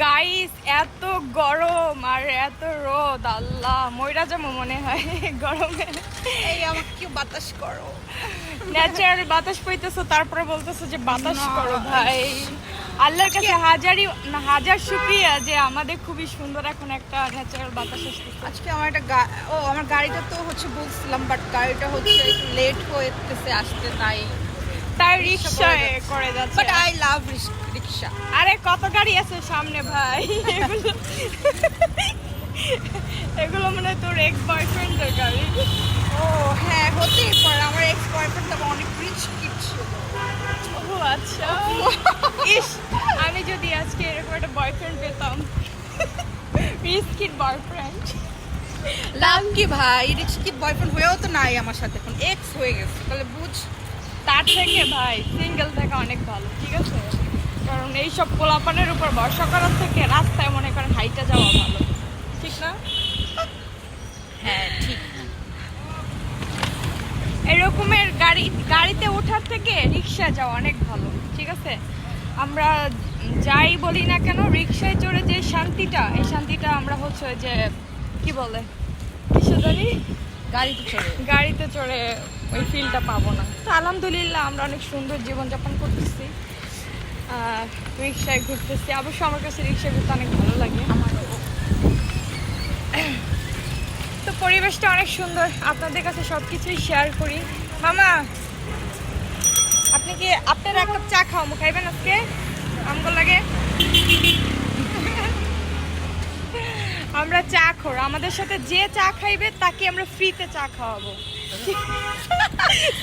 Guys এত গরম আর এত রোদ আল্লাহ ময়রা যাব মনে হয় গরমে। এই আমাকে কেউ বাতাস করো? ন্যাচারাল বাতাস পাইতেছো তারপরে বলতেছো যে বাতাস করো ভাই। আল্লাহর কাছে হাজারই হাজার শুক্রিয়া যে আমাদের খুবই সুন্দর এখন একটা ন্যাচারাল বাতাস আসতেছে। আজকে আমার একটা গা- ও আমার গাড়িটা তো হচ্ছে বলছিলাম বাট গাড়িটা হচ্ছে একটু লেট হয়েছে আসতে তাই করে রিক্সায় করে যাচ্ছে। বাট আই লাভ রিক্সা আরে কত গাড়ি আছে সামনে ভাই? এগুলো এগুলো মানে তোর এক্স বয়ফ্রেন্ডের গাড়ি। ও হ্যাঁ হতেই পারে। আমার এক্স বয়ফ্রেন্ড তো অনেক রিচ কিড ছিল। ও আচ্ছা। ইস আমি যদি আজকে এরকম একটা বয়ফ্রেন্ড পেতাম। রিস্কিড বয়ফ্রেন্ড লাভ কি ভাই? রিচ কিড বয়ফ্রেন্ড হয়েও তো নাই আমার সাথে এখন। এক্স হয়ে গেছে। তাহলে বুঝ তার থেকে ভাই সিঙ্গেল থাকা অনেক ভালো ঠিক আছে? কারণ এইসব পোলাপানের উপর ভরসা করার থেকে রাস্তায় মনে করেন হাইটা যাওয়া ভালো ঠিক না? হ্যাঁ ঠিক। এরকমের গাড়ি গাড়িতে ওঠার থেকে রিক্সা যাওয়া অনেক ভালো ঠিক আছে? আমরা যাই বলি না কেন রিক্সায় চড়ে যে শান্তিটা এই শান্তিটা আমরা হচ্ছে যে কি বলে? কিসে জানি গাড়িতে চড়ে। গাড়িতে চড়ে ওই ফিলটা পাবো না। তো আলহামদুলিল্লাহ, আমরা অনেক সুন্দর জীবনযাপন করতেছি। রিক্সায় ঘুরতেছি। অবশ্য আমার কাছে রিক্সায় ঘুরতে অনেক ভালো লাগে। আমার তো পরিবেশটা অনেক সুন্দর। আপনাদের কাছে সব কিছুই শেয়ার করি। মামা, আপনি কি আপনার এক কাপ চা খাওয়াবো খাইবেন আজকে? আমগো লাগে? আমরা চা খোর আমাদের সাথে যে চা খাইবে তাকে আমরা ফ্রিতে চা খাওয়াবো।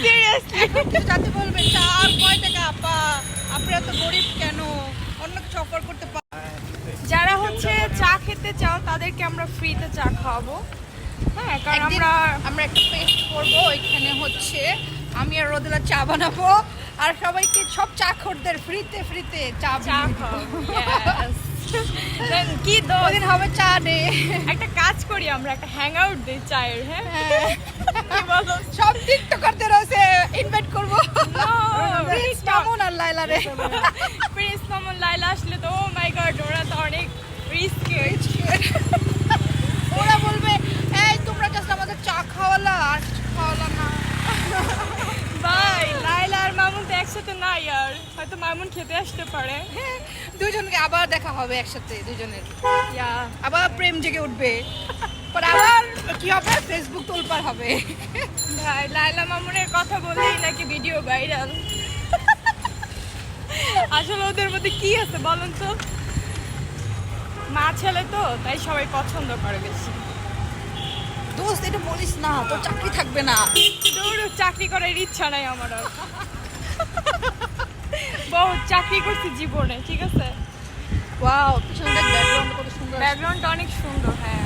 সিরিয়াসলি জানতে বলবেন চা আর কয় টাকা? আপা আপনারা তো গরিব কেন? অন্য কিছু অফার করতে যারা হচ্ছে চা খেতে চাও তাদেরকে আমরা ফ্রিতে চা খাওয়াবো। হ্যাঁ কারণ আমরা আমরা একটা পেস্ট করব ওইখানে হচ্ছে আমি আর রোদেলা চা বানাবো আর সবাইকে সব চা খোরদের ফ্রিতে ফ্রিতে চা চা খাওয়াবো। কি দিন হবে চা ডে। একটা কাজ করি আমরা একটা হ্যাং আউট দিই চায়ের হ্যাঁ? সব বলো? সব টিকটকারদের রয়েছে ইনভাইট করব। প্রিন্স. মামুন আর লাইলা রে প্রিন্স মামুন লাইলা আসলে তো ও মাই গড ওরা তো অনেক রিস্কে ওরা বলবে এই তোমরা জাস্ট আমাদের চা খাওয়ালা আর কিছু খাওয়ালা না ভাই লাইলা আর মামুন তো একসাথে নাই আর হয়তো মামুন খেতে আসতে পারে। দুজনকে আবার দেখা হবে একসাথে দুজনের। ইয়া। আবার প্রেম জেগে উঠবে। পর আবার কি হবে? ফেসবুক তোলপার হবে। ভাই লাইলা মামুনের কথা বললেই নাকি ভিডিও ভাইরাল আসলে ওদের মধ্যে কি আছে বলুন তো? মা ছেলে তো তাই সবাই পছন্দ করে বেশি। দোস্ত এটা বলিস না তোর চাকরি থাকবে না। দৌড় চাকরি করার ইচ্ছা নাই আমার আর বহুত চাকরি করছি জীবনে ঠিক আছে? ওয়াও পিছনে দেখ ব্যাকগ্রাউন্ড কত সুন্দর ব্যাকগ্রাউন্ডটা অনেক সুন্দর হ্যাঁ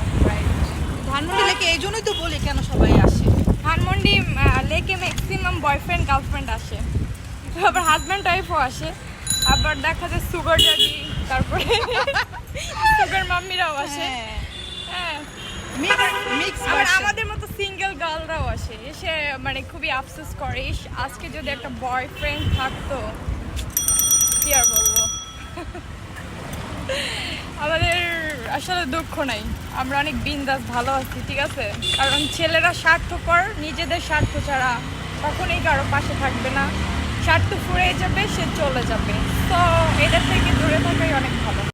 ধানমন্ডি লেকে এই জন্যই তো বলি কেন সবাই আসে। ধানমন্ডি লেকে ম্যাক্সিমাম বয়ফ্রেন্ড গার্লফ্রেন্ড আসে। আবার হাজব্যান্ড ওয়াইফও আসে। আবার দেখা যায় সুগার ডাডি তারপরে সুগার মাম্মিরাও আসে। হ্যাঁ। মিক্স আবার আমাদের মতো সিঙ্গেল গার্লরাও আসে। এসে মানে খুবই আফসোস করে আজকে যদি একটা বয়ফ্রেন্ড থাকতো আর বলব। আমাদের আসলে দুঃখ নাই। আমরা অনেক বিন্দাস ভালো আছি, ঠিক আছে? কারণ ছেলেরা স্বার্থপর, নিজেদের স্বার্থ ছাড়া কখনোই কারও পাশে থাকবে না। স্বার্থ ফুরে যাবে, সে চলে যাবে। তো এটা থেকে দূরে থাকাই অনেক ভালো।